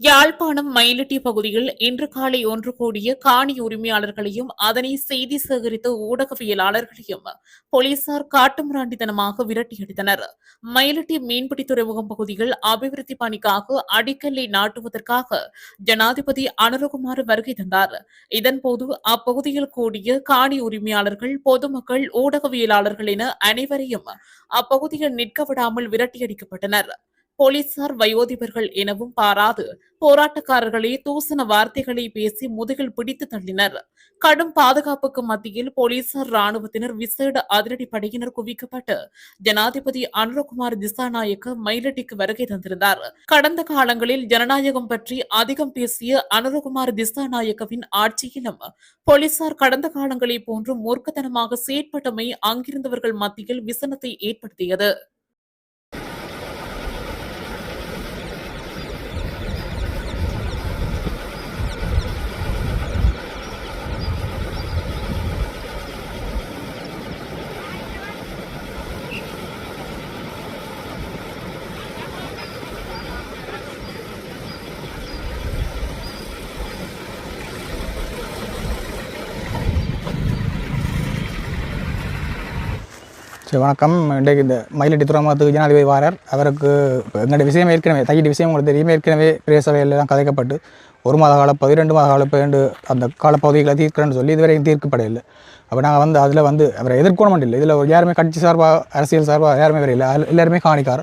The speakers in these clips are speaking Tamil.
யாழ்ப்பாணம் மயிலட்டி பகுதியில் இன்று காலை ஒன்று கூடிய காணி உரிமையாளர்களையும் அதனை செய்தி சேகரித்த ஊடகவியலாளர்களையும் போலீசார் காட்டுமிராண்டித்தனமாக விரட்டியடித்தனர் மயிலட்டி மீன்பிடி துறைமுகம் பகுதியில் அபிவிருத்தி பணிக்காக அடிக்கல்லை நாட்டுவதற்காக ஜனாதிபதி அனுரகுமார் வருகை தந்தார். இதன்போது அப்பகுதியில் கூடிய காணி உரிமையாளர்கள் பொதுமக்கள் ஊடகவியலாளர்கள் என அனைவரையும் அப்பகுதியில் நிற்க விடாமல் விரட்டியடிக்கப்பட்டனர் போலீசார் வயோதிபர்கள் எனவும் பாராது. போராட்டக்காரர்களே தூசண வார்த்தைகளை பேசி முதுகில் பிடித்து தள்ளினர். கடும் பாதுகாப்புக்கு மத்தியில் போலீசார் ராணுவத்தினர் விசேட அதிரடி படையினர் குவிக்கப்பட்டு ஜனாதிபதி அனுரகுமார் திசாநாயக்க மயிலட்டிக்கு வருகை தந்திருந்தார். கடந்த காலங்களில் ஜனநாயகம் பற்றி அதிகம் பேசிய அனுரகுமார் திசாநாயக்கவின் ஆட்சியிலும் போலீசார் கடந்த காலங்களைப் போன்று மூர்க்கத்தனமாக செயற்பட்டமை அங்கிருந்தவர்கள் மத்தியில் விசனத்தை ஏற்படுத்தியது. சரி வணக்கம். இன்றைக்கு இந்த மயிலட்டி துறைமுகத்துக்கு ஜனாதிபதி வாரார் அவருக்கு எங்களுடைய விஷயம் ஏற்கனவே தையிட்டு விஷயம் உங்களுக்கு தெரியுமே. ஏற்கனவே பிரேச சபையிலலாம் கதைக்கப்பட்டு ஒரு மாத காலப்பகுதி ரெண்டு மாத காலப்பகுதி அந்த காலப்பகுதிகளை தீர்க்கிறேன்னு சொல்லி இதுவரைக்கும் தீர்க்கப்படையில்லை அப்போ நாங்கள் வந்து அதில் வந்து அவரை எதிர்க்கணும் இல்லை இதில் யாருமே கட்சி சார்பாக அரசியல் சார்பாக யாருமே வரையில்லை. எல்லாருமே காணிக்கார்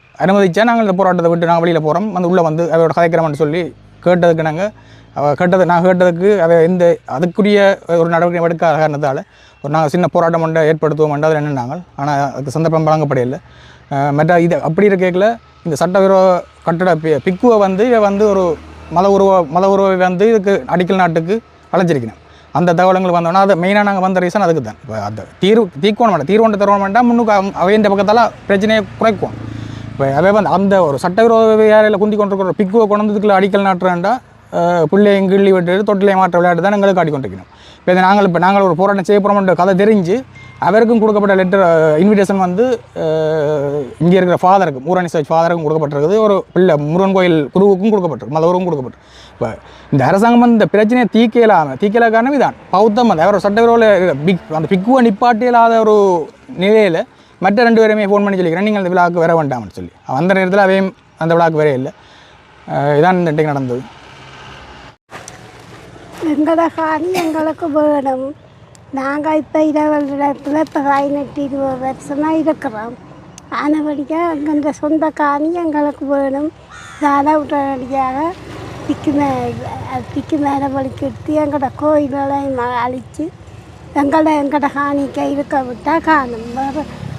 அனுமதிச்சா நாங்கள் இந்த போராட்டத்தை விட்டு நாங்கள் வெளியில் போகிறோம் வந்து உள்ளே வந்து அதோட கதைக்கிறோம்னு சொல்லி கேட்டதுக்கு நாங்கள் கேட்டது நான் கேட்டதுக்கு அதை எந்த அதுக்குரிய ஒரு நடவடிக்கை எடுக்காத காரணத்தால் ஒரு நாங்கள் சின்ன போராட்டம் ஒன்றை ஏற்படுத்துவோம் அதில் நின்றாங்க ஆனால் அதுக்கு சந்தர்ப்பம் வழங்கப்படையில்லை. மற்ற இது அப்படி இருக்கையில் இந்த சட்டவிரோத கட்டட பி பிக்குவை வந்து இவ வந்து ஒரு மத உருவ மத உருவை வந்து இதுக்கு அடிக்கல் நாட்டுக்கு அழைச்சிருக்கணும். அந்த தகவலங்கள் வந்தோன்னா அது மெயினாக நாங்கள் வந்த ரீசன் அதுக்கு தான் இப்போ அந்த தீர்வு தீக்கோணம் வேண்டாம் தீர்வு ஒன்று தருவோம் வேண்டாம் முன்னுக்கு அவையின் பக்கத்தால் பிரச்சனையை குறைக்கும் இப்போ அதே வந்து அந்த ஒரு சட்டவிரோத வேலையில் குந்தி கொண்டிருக்கிற பிக்குவை கொண்டதுக்குள்ள அடிக்கல் நாட்டுறாண்டா பிள்ளையும் கிள்ளி விட்டு தொட்டிலே மாற்ற விளையாட்டு தான் எங்களுக்கு ஆடிக்கொண்டிருக்கணும் இப்போ இதை நாங்கள் இப்போ நாங்கள் ஒரு போராட்டம் செய்ய போகிறோம்ன்ற கதை தெரிஞ்சு அவருக்கும் கொடுக்கப்பட்ட லெட்டர் இன்விடேஷன் வந்து இங்கே இருக்கிற ஃபாதருக்கு மூரணி சர்ச் ஃபாதருக்கும் கொடுக்கப்பட்டிருக்குது. ஒரு பிள்ளை முருகன் கோயில் குருவுக்கும் கொடுக்கப்பட்டிருக்கு மதவருக்கும் கொடுக்கப்பட்டு இப்போ இந்த அரசாங்கம் வந்து இந்த பிரச்சனையை தீக்கலாமல் தீக்கல காரணம் இதான். பௌத்தம் அந்த அவர் சட்டவிரோல பிக் அந்த பிக்குவை நிப்பாட்டியலாத ஒரு நிலையில் மற்ற ரெண்டு பேருமே ஃபோன் பண்ணி சொல்லிக்கிறேன். நீங்கள் அந்த விழாவுக்கு வர வேண்டாம்னு சொல்லி. அந்த நேரத்தில் அவையும் அந்த விழாவுக்கு வரே இல்லை. இதான் இந்த இன்றைக்கு நடந்தது. எங்களோட காணி எங்களுக்கு வேணும். நாங்கள் இப்போ இருபது இடத்துல இப்போ பதினெட்டு இருபது வருஷமாக இருக்கிறோம். ஆனபடியாக எங்கள் சொந்த காணி எங்களுக்கு வேணும். அதை உடனடியாக திக்கு மே திக்கு மேலே வலிக்கெடுத்து எங்களோட கோயிலெல்லாம் அழித்து எங்களை எங்களோட காணிக்க இருக்க விட்டால் காணும். வேறு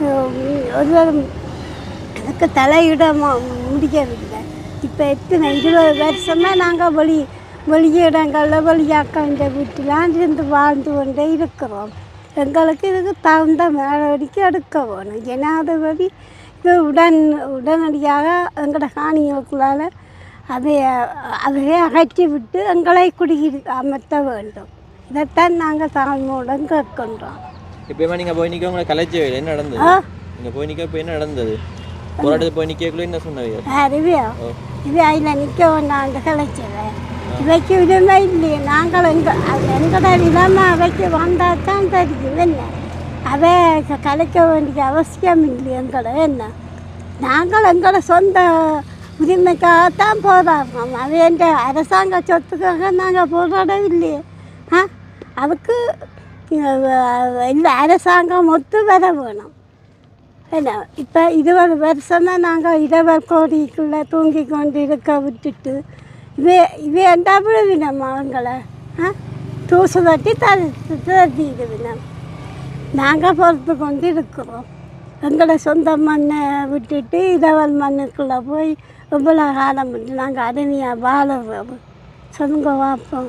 ஒரு ஒருவரும் எனக்கு தலையிட மு- முடியவில்லை இப்போ எத்தனை இருபது வருஷமாக நாங்கள் வெளி வெளியிடங்களில் இந்த வீட்டிலாம் இருந்து வாழ்ந்து கொண்டே இருக்கிறோம். எங்களுக்கு இதுக்கு தகுந்த நடவடிக்கை எடுக்க வேணும். ஜனாதிபதி இது உடன் உடனடியாக எங்களோட காணிகளுக்குள்ளால் அதை அதையே அகற்றி விட்டு எங்களை குடியிரு அமர்த்த வேண்டும். இதைத்தான் நாங்கள் தாழ்மையுடன் கேட்கின்றோம். இப்பயுமா நீங்கள் போய் நிற்க உங்களை கலைச்சவே என்ன நடந்தது இங்கே போய் நிற்க இப்போ என்ன நடந்தது போராட்டத்துக்கு போய் நிற்கக்குள்ள என்ன சொன்னவங்க இது அதில் நிற்க வேண்டாண்டு கலைச்சது இவைக்கு உரிமை இல்லையே நாங்கள் எங்க அது எங்களோட நிலைமை அவைக்கு வந்தால் தான் தெரியும் என்ன அவை கலைக்க வேண்டிய அவசியம் இல்லை எங்களை என்ன நாங்கள் எங்களோட சொந்த உரிமைக்காகத்தான் போராடுறோம் அவையன்ற அரசாங்க சொத்துக்காக நாங்கள் போராடவில்லையே ஆ அதுக்கு இந்த அரசாங்கம் ஒத்து வர வேணும். என்ன? இப்போ இருபது வருஷமாக நாங்கள் இருபது கோடிக்குள்ளே தூங்கி கொண்டு இருக்க விட்டுட்டு இவே இவே என்ன வினம் அவங்களை ஆ? தூசு தட்டி தட்டிடு வினம் நாங்கள் பொறுத்து கொண்டு இருக்கிறோம் எங்களை சொந்த மண்ணை விட்டுட்டு இரவல் மண்ணுக்குள்ளே போய் இவ்வளோ காலம் விட்டு நாங்கள் அருமையாக வாழ சொல்லுங்க பார்ப்போம்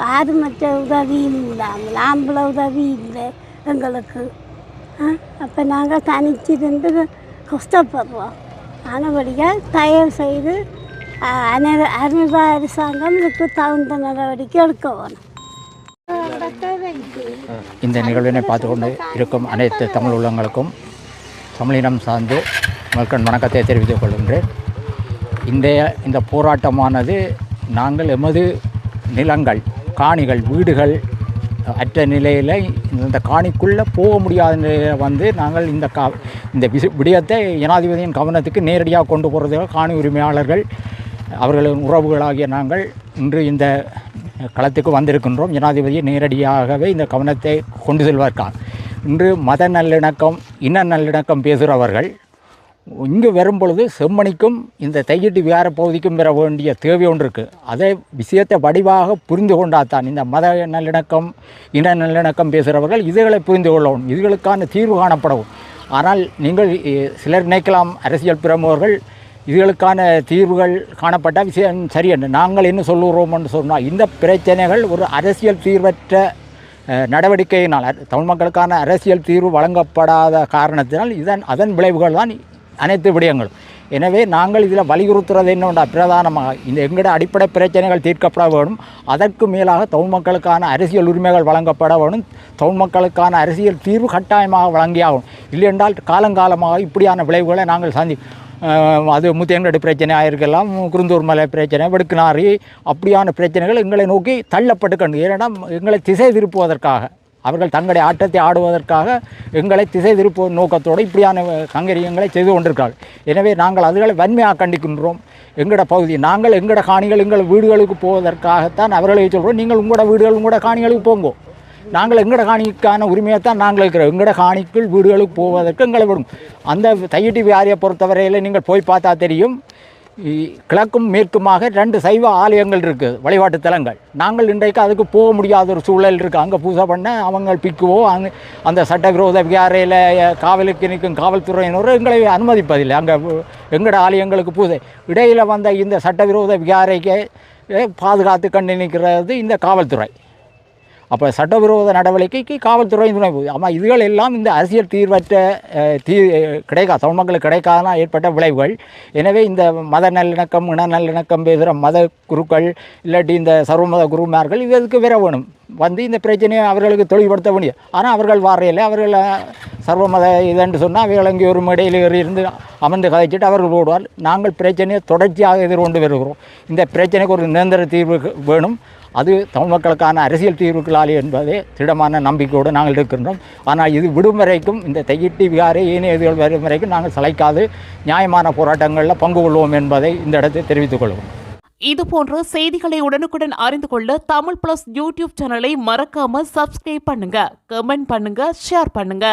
பாது மற்ற உதவியும் இல்லாமல் ஆம்பளை உதவி இல்லை எங்களுக்கு. அப்போ நாங்கள் தனிச்சிருந்து கஷ்டப்படுறோம். ஆனபடியாக தயவு செய்து அனை அருள்வா அரசாங்கங்களுக்கு தகுந்த நடவடிக்கை எடுக்க வேணும். இந்த நிகழ்வினை பார்த்து கொண்டு இருக்கும் அனைத்து தமிழ் உள்ளங்களுக்கும் தமிழினம் சார்ந்து மக்கள் வணக்கத்தை தெரிவித்துக் கொள்கின்றேன். இந்த இந்த போராட்டமானது நாங்கள் எமது நிலங்கள் காணிகள் வீடுகள் அற்ற நிலையில் இந்த காணிக்குள்ளே போக முடியாத நிலையில் வந்து நாங்கள் இந்த கா இந்த விசு விடயத்தை ஜனாதிபதியின் கவனத்துக்கு நேரடியாக கொண்டு போகிறதுக்கு காணி உரிமையாளர்கள் அவர்களின் உறவுகளாகிய நாங்கள் இன்று இந்த களத்துக்கு வந்திருக்கின்றோம். ஜனாதிபதியை நேரடியாகவே இந்த கவனத்தை கொண்டு செல்வதற்காக இன்று மத நல்லிணக்கம் இன நல்லிணக்கம் பேசுகிறவர்கள் இங்கு வரும்பொழுது செம்மணிக்கும் இந்த தையிட்டு விகார பகுதிக்கும் பெற வேண்டிய தேவை ஒன்று இருக்குது அதே விஷயத்தை வடிவாக புரிந்து கொண்டாதான் இந்த மத நல்லிணக்கம் இன நல்லிணக்கம் பேசுகிறவர்கள் இதுகளை புரிந்து கொள்ளவும் இதுகளுக்கான தீர்வு காணப்படவும். ஆனால் நீங்கள் சிலர் நினைக்கலாம் அரசியல் பிரமுகர்கள் இதுகளுக்கான தீர்வுகள் காணப்பட்ட விஷயம் சரியென்று நாங்கள் என்ன சொல்லுகிறோம் என்று சொன்னால் இந்த பிரச்சனைகள் ஒரு அரசியல் தீர்வற்ற நடவடிக்கையினால் தமிழ் மக்களுக்கான அரசியல் தீர்வு வழங்கப்படாத காரணத்தினால் இதன் அதன் விளைவுகள் தான் அனைத்து விடயங்களும். எனவே நாங்கள் இதில் வலியுறுத்துறது என்னென்றா பிரதானமாக இந்த எங்களோட அடிப்படை பிரச்சனைகள் தீர்க்கப்பட வேணும். அதற்கு மேலாக தமிழ் மக்களுக்கான அரசியல் உரிமைகள் வழங்கப்பட வேணும். தமிழ் மக்களுக்கான அரசியல் தீர்வு கட்டாயமாக வழங்கியாகும் இல்லையென்றால் காலங்காலமாக இப்படியான விளைவுகளை நாங்கள் சந்தி அஹ் அது முத்தியங்கடி பிரச்சனையாக இருக்கலாம் குருந்தூர் மலை பிரச்சனை வெடுக்குனாரி அப்படியான பிரச்சனைகள் எங்களை நோக்கி தள்ளப்பட்டு கண்டு ஏன்னா எங்களை திசை திருப்புவதற்காக. அவர்கள் தங்களுடைய ஆட்டத்தை ஆடுவதற்காக எங்களை திசை திருப்பு நோக்கத்தோடு இப்படியான கங்கரியங்களை செய்து கொண்டிருக்கிறார்கள் எனவே நாங்கள் அதுகளை வன்மையாக கண்டிக்கின்றோம். எங்களோட பகுதி நாங்கள் எங்களோட காணிகள் எங்கள் வீடுகளுக்கு போவதற்காகத்தான் அவர்களை சொல்கிறோம் நீங்கள் உங்களோட வீடுகள் உங்களோட காணிகளுக்கு போங்கோ. நாங்கள் எங்களோட காணிக்கான உரிமையை தான் நாங்கள் இருக்கிறோம் எங்களோட காணிக்குள் வீடுகளுக்கு போவதற்கு எங்களை விடும். அந்த தையிட்டி வியாரியை பொறுத்தவரையில் நீங்கள் போய் பார்த்தா தெரியும். கிழக்கும் மேற்குமாக ரெண்டு சைவ ஆலயங்கள் இருக்குது வழிபாட்டு தலங்கள். நாங்கள் இன்றைக்கு அதுக்கு போக முடியாத ஒரு சூழல் இருக்குது அங்கே பூஜை பண்ண அவங்க பிக்குவோ அங்கே அந்த சட்டவிரோத விகாரையில் காவலுக்கு நிற்கும் காவல்துறையினர் எங்களை அனுமதிப்பதில்லை. அங்கே எங்களோட ஆலயங்களுக்கு பூஜை. இடையில் வந்த இந்த சட்டவிரோத விகாரைக்கு பாதுகாத்து கண்டு நிற்கிறது இந்த காவல்துறை. அப்போ சட்டவிரோத நடவடிக்கைக்கு காவல்துறை துணை போகுது ஆமாம் இதுகள் எல்லாம் இந்த அரசியல் தீர்வற்ற தீ கிடைக்கா தமிழ் மக்களுக்கு ஏற்பட்ட விளைவுகள். எனவே இந்த மத நல்லிணக்கம் இன நல்லிணக்கம் பேசுகிற மத குருக்கள் இல்லாட்டி இந்த சர்வமத குருமார்கள் இதுக்கு வர வேணும். வந்து இந்த பிரச்சனையை அவர்களுக்கு தெளிவுபடுத்த முடியும் ஆனால் அவர்கள் வாரையில் அவர்கள் சர்வமத இதுன்னு சொன்னால் அவர்கள் அங்கே ஒரு மேடையில் இருந்து அமர்ந்து கதைச்சிட்டு அவர்கள் ஓடுவார். நாங்கள் பிரச்சனையை தொடர்ச்சியாக எதிர்கொண்டு வருகிறோம். இந்த பிரச்சனைக்கு ஒரு நிரந்தர தீர்வு வேணும். அது தமிழ் மக்களுக்கான அரசியல் தீர்வுகளால் என்பதே திடமான நம்பிக்கையோடு நாங்கள் இருக்கின்றோம். ஆனால் இது விடும் வரைக்கும் இந்த தையிட்டி விகாரை ஏனைய இதுகள் வரும் வரைக்கும் நாங்கள் சளைக்காது. நியாயமான போராட்டங்களில் பங்கு கொள்வோம் என்பதை இந்த இடத்தை தெரிவித்துக் கொள்வோம். இது போன்ற செய்திகளை உடனுக்குடன் அறிந்து கொள்ள தமிழ் பிளஸ் யூடியூப் சேனலை மறக்காம சப்ஸ்கிரைப் பண்ணுங்க. கமெண்ட் பண்ணுங்க ஷேர் பண்ணுங்க.